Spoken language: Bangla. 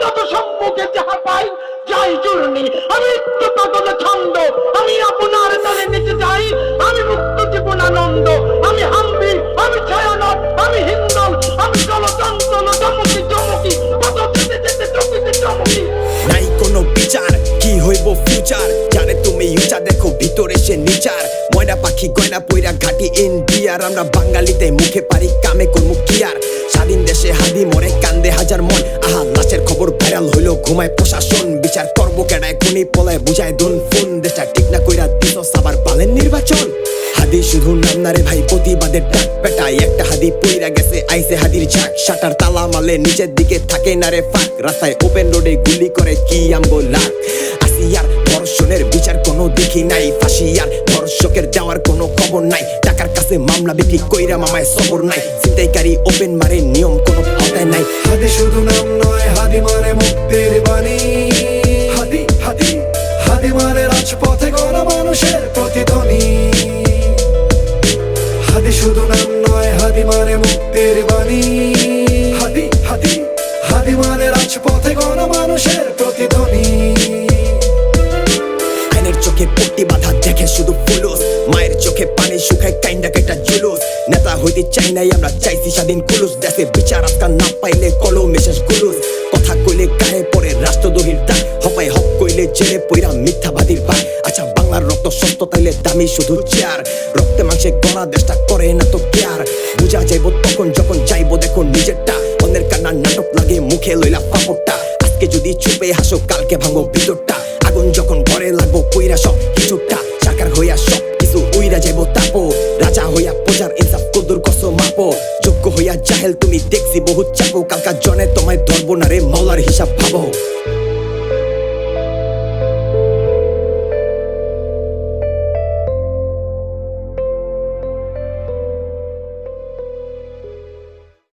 যত সম্মুখে যাহা পাই, যাই চূর্ণি আমি একটু ছন্দ, আমি আপনার তলে নিচে যাই। আমি মুক্ত জীবন আনন্দ, আমি হাম্বি, আমি ছায়ানট, আমি হিন্দল, আমি চলচঞ্চল চমকি চমকি যেতে যেতে চমকিতে চমকি। নাই কোনো বিচার, কি হইব ফিউচার জানে তুমি ইউচা দেখো ভিতরে সে নিচার। ময়না পাখি, গয়না পইরা ঘাটি ইন্ডিয়ার আমরা বাঙালিতে মুখে পারি, কামে কর্মু কিয়ার স্বাধীন দেশে হাদি মরে কান্দে হাজার মন। আহা, লাশের খবর ভাইরাল হইল ঘুমায় প্রশাসন। বিচার করব কেডায় কোনি পলায় বুঝায় দুন ফোন। দেশটা ঠিক না কইরা দিস সাবার পালেন নির্বাচন। হাদি শুধু নাম না রে ভাই, প্রতিবাদের ডাক পেটায়। একটা হাদি পইরা গেছে আইসে হাদির ঝাঁক। শাটার তালা মালে নিচের দিকে থাকে না রে ফাঁক। রাস্তায় ওপেন রোডে গুলি করে কি আমগো লাখ আসিয়ার ধর্ষণের বিচার কোনো দেখি নাই। ফাঁসিয়ার ধর্ষকের যাওয়ার কোনো খবর নাই। কাছে মামলা বিক্রি কইরা মামায় সবর নাই। ছিনতাইকারী ওপেন মারে নিয়ম কোনো হতায় নাই। হাদি শুধু নাম নয় হাদি মানে মুক্তির বাণী। হাদি হাদি হাদি মানে রাজপথে গণ মানুষের প্রতিধ্বনি। হাদি শুধু নাম নয় হাদি মানে মুক্তির বাণী। শুকায় কাইন্ডা কেটা জুলুস। নেতা হইতে চাই নাই, আমরা চাইছি স্বাধীন কুলুস। দেশে বিচার আজকাল না পাইলে কলম মেশেষ গুলুস কথা কইলে গায়ে পড়ে রাষ্ট্রদ্রোহীর দায় হপায় হপ কইলে জেলে পইরা মিথ্যাবাদীর ভাই আচ্ছা বাংলার রক্ত সস্ত তাইলে দামি শুধু চেয়ার। রক্তে মাংসে গড়া দেশটা করে না তো কেয়ার। বুঝা যাইব তখন যখন যাইব, দেখো নিজেরটা। অন্যের কান্নার নাটক লাগে, মুখে লইলা পাপড়টা। আজকে যদি চুপে হাসো, কালকে ভাঙো ভিতরটা আগুন যখন ঘরে লাগবো, কইরা সব কিছুটা চাকার হইয়া সব কিছু উইরা যাইব রাজা হইয়া প্রজার ইনসাফ কদুর কস মাপো। যোগ্য হইয়া জাহেল, তুমি দেখছি বহুত চাপো কালকা জনে তোমায় ধরবো না রে, মাওলার হিসাব ভাবো।